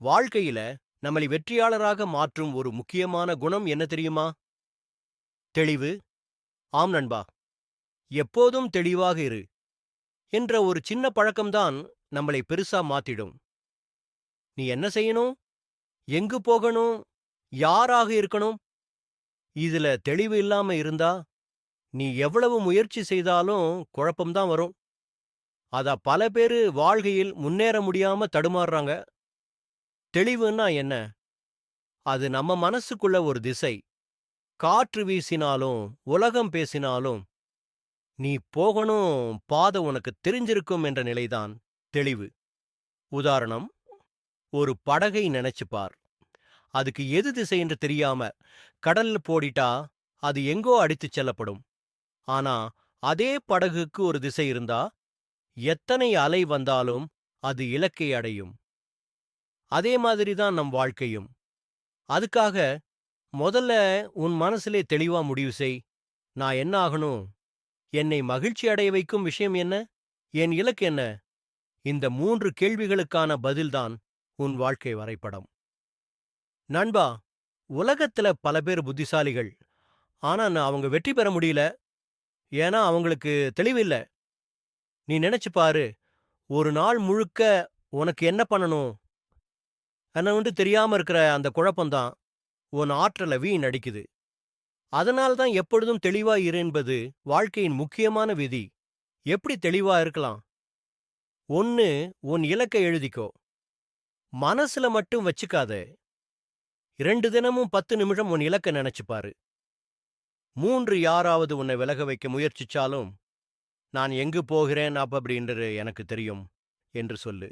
வாழ்க்கையில நம்மளை வெற்றியாளராக மாற்றும் ஒரு முக்கியமான குணம் என்ன தெரியுமா? தெளிவு. ஆம் நண்பா எப்போதும் தெளிவாக இரு என்ற ஒரு சின்ன பழக்கம்தான் நம்மளை பெருசா மாத்திடும். நீ என்ன செய்யணும்? எங்கு போகணும்? யாராக இருக்கணும்? இதுல தெளிவு இல்லாம இருந்தா நீ எவ்வளவு முயற்சி செய்தாலும் குழப்பம்தான் வரும். அதா பல பேரு வாழ்கையில் முன்னேற முடியாம தடுமாறுறாங்க. தெளிவுன்னா என்ன? அது நம்ம மனசுக்குள்ள ஒரு திசை. காற்று வீசினாலும் உலகம் பேசினாலும் நீ போகணும் பாதை உனக்கு தெரிஞ்சிருக்கும் என்ற நிலைதான் தெளிவு. உதாரணம் ஒரு படகை நினைச்சு பார். அதுக்கு எது திசை என்று தெரியாம கடல்ல போடிட்டா அது எங்கோ அடித்துச் செல்லப்படும். ஆனா அதே படகுக்கு ஒரு திசை இருந்தா எத்தனை அலை வந்தாலும் அது இலக்கை அடையும். அதே மாதிரி தான் நம் வாழ்க்கையும். அதுக்காக முதல்ல உன் மனசிலே தெளிவா முடிவு செய். நான் என்ன ஆகணும்? என்னை மகிழ்ச்சி அடைய வைக்கும் விஷயம் என்ன? என் இலக்கு என்ன? இந்த மூன்று கேள்விகளுக்கான பதில்தான் உன் வாழ்க்கை வரைபடம். நண்பா உலகத்துல பல பேர் புத்திசாலிகள். ஆனா நான் அவங்க வெற்றி பெற முடியல. ஏன்னா அவங்களுக்கு தெளிவில்ல. நீ நினைச்சு பாரு ஒரு நாள் முழுக்க உனக்கு என்ன பண்ணணும்? என்ன வந்து தெரியாம இருக்கிற அந்த குழப்பம்தான். உன் ஆற்றலை வீண் அடிக்குது. அதனால்தான் எப்பொழுதும் தெளிவா இரு என்பது வாழ்க்கையின் முக்கியமான விதி. எப்படி தெளிவா இருக்கலாம்? ஒன்னு உன் இலக்கை எழுதிக்கோ. மனசுல மட்டும் வச்சுக்காத. இரண்டு தினமும் பத்து நிமிஷம் உன் இலக்கை நினைச்சுப்பாரு. மூன்று யாராவது உன்னை விலக வைக்க முயற்சிச்சாலும் நான் எங்கு போகிறேன்? அப்ப அப்படின்றது எனக்கு தெரியும் என்று சொல்லு.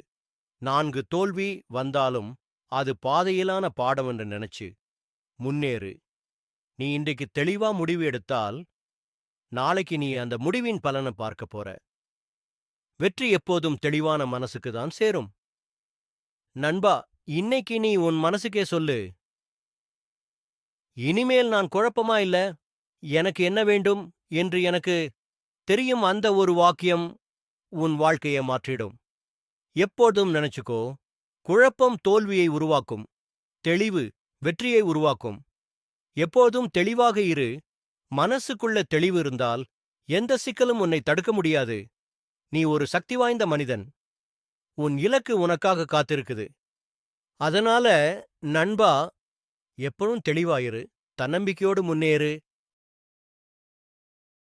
நான்கு தோல்வி வந்தாலும் அது பாதையிலான பாடம் என்று நினைச்சு முன்னேறு. நீ இன்றைக்கு தெளிவா முடிவு எடுத்தால் நாளைக்கு நீ அந்த முடிவின் பலனை பார்க்க போற. வெற்றி எப்போதும் தெளிவான மனசுக்கு தான் சேரும். நண்பா இன்னைக்கு நீ உன் மனசுக்கே சொல்லு. இனிமேல் நான் குழப்பமா இல்ல? எனக்கு என்ன வேண்டும்? என்று எனக்கு தெரியும் அந்த ஒரு வாக்கியம் உன் வாழ்க்கையை மாற்றிடும். எப்போதும் நினைச்சுக்கோ குழப்பம் தோல்வியை உருவாக்கும். தெளிவு வெற்றியை உருவாக்கும். எப்போதும் தெளிவாக இரு. மனசுக்குள்ள தெளிவு இருந்தால் எந்த சிக்கலும் உன்னை தடுக்க முடியாது. நீ ஒரு சக்தி வாய்ந்த மனிதன். உன் இலக்கு உனக்காக காத்திருக்குது. அதனால நண்பா எப்பவும் தெளிவாயிரு. தன்னம்பிக்கையோடு முன்னேறு.